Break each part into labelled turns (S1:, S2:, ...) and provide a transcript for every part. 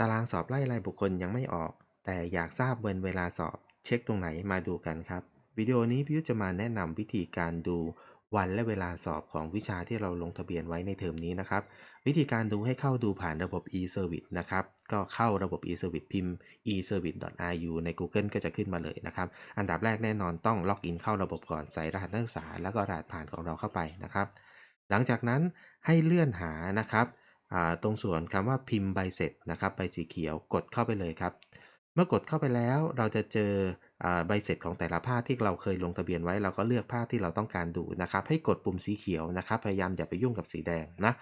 S1: ตารางสอบไล่รายบุคคลยังไม่ออก แต่อยากทราบวันเวลาสอบ เช็คตรงไหนมาดูกันครับ วิดีโอนี้พี่ยุจะมาแนะนำวิธีการดูวันและเวลาสอบของวิชาที่เราลงทะเบียนไว้ในเทอมนี้นะครับ วิธีการดูให้เข้าดูผ่านระบบ e-service นะครับ ก็เข้าระบบ e-service พิมพ์ e-service.ru ใน Google ก็จะขึ้นมาเลยนะครับ อันดับแรกแน่นอนต้องล็อกอินเข้าระบบก่อนใส่รหัสนักศึกษา แล้วก็รหัสผ่านของเราเข้าไปนะครับ หลังจากนั้นให้เลื่อนหานะครับ ตรงส่วนคำว่าพิมพ์ใบเสร็จนะครับใบสีเขียวกดเข้าไปเลยครับ เมื่อกดเข้าไปแล้วเราจะเจอใบเสร็จของแต่ละภาคที่เราเคยลงทะเบียนไว้ เราก็เลือกภาคที่เราต้องการดูนะครับ ให้กดปุ่มสีเขียวนะครับ พยายามอย่าไปยุ่งกับสีแดงนะ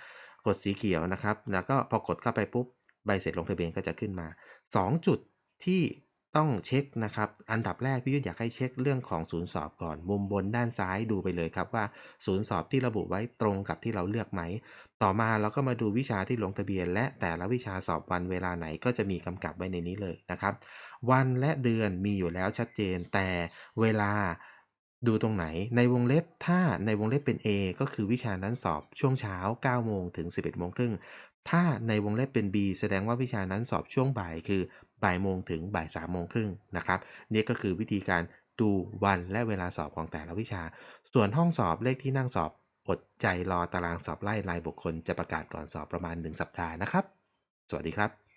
S1: กดสีเขียวนะครับ แล้วก็พอกดเข้าไปปุ๊บใบเสร็จลงทะเบียนก็จะขึ้นมา 2 จุดที่ ต้องเช็คนะครับ อันดับแรกพี่ยุ่นอยากให้เช็คเรื่องของศูนย์สอบก่อน มุมบนด้านซ้ายดูไปเลยครับว่าศูนย์สอบที่ระบุไว้ตรงกับที่เราเลือกไหม ต่อมาเราก็มาดูวิชาที่ลงทะเบียน และแต่ละวิชาสอบวันเวลาไหนก็จะมีกำกับไว้ในนี้เลยนะครับ วันและเดือนมีอยู่แล้วชัดเจน แต่เวลาดูตรงไหนในวงเล็บถ้าในวงเล็บเป็น A ก็คือวิชานั้นสอบช่วงเช้า9โมงถึง 11โมงครึ่งถ้าในวงเล็บเป็น B แสดงว่าวิชานั้นสอบช่วงบ่ายคือ บ่ายโมงถึงบ่ายสามโมงครึ่งนะครับนี่ก็คือวิธีการดูวันและเวลาสอบของแต่ละวิชา ส่วนห้องสอบเลขที่นั่งสอบอดใจรอตารางสอบไล่รายบุคคลจะประกาศก่อนสอบประมาณ 1 สัปดาห์นะครับ สวัสดีครับ